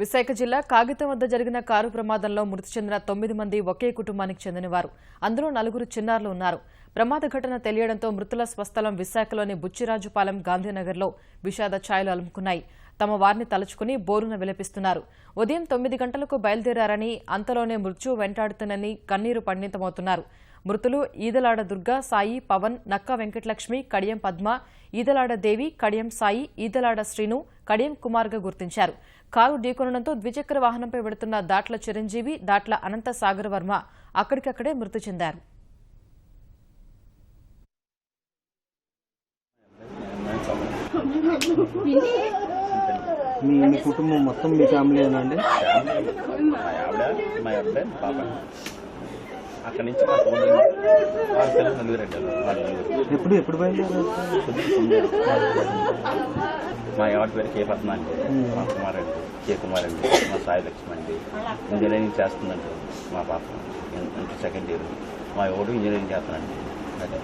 విశాఖ జిల్లా కాగితం వద్ద జరిగిన కారు ప్రమాదంలో మృతి చెందిన తొమ్మిది మంది ఒకే కుటుంబానికి చెందినవారు. అందులో నలుగురు చిన్నారులు ఉన్నారు. ప్రమాద ఘటన తెలియడంతో మృతుల స్వస్థలం విశాఖలోని బుచ్చిరాజుపాలెం గాంధీనగర్లో విషాద ఛాయలు అలుముకున్నాయి. తమ వారిని తలుచుకుని బోరున విలపిస్తున్నారు. ఉదయం తొమ్మిది గంటలకు బయలుదేరారని అంతలోనే మృత్యు వెంటాడుతున్నని కన్నీరు పండితమవుతున్నారు. మృతులు ఈదలాడ దుర్గా సాయి పవన్ నక్క వెంకటలక్ష్మి కడియం పద్మ ఈదలాడ దేవి కడియం సాయి ఈదలాడ శ్రీను కడియం కుమార్గా గుర్తించారు. కారు ఢీకొనడంతో ద్విచక్ర వాహనంపై వెడుతున్న దాట్ల చిరంజీవి దాట్ల అనంత సాగర్ వర్మ అక్కడికక్కడే మృతి చెందారు. మీ కుటుంబం మొత్తం మీ ఫ్యామిలీనా అండి? మా ఆవిడ మా అబ్బాయి మా పాప. అక్కడి నుంచి మా తమ్ముడు వాళ్ళ పిల్లలు నలుగురు అండి. వాళ్ళ నలుగురు ఎప్పుడు ఎప్పుడు బయలుదేరారు? మా ఆవిడ పేరు కే పద్మ అండి. మా కుమార్ అండి. కే కుమార్ అండి. మా సాయి లక్ష్మి అండి. ఇంజనీరింగ్ చేస్తుందండి. మా పాప. Inter second year. మా ఎవడు ఇంజనీరింగ్ చేస్తానండి అదే.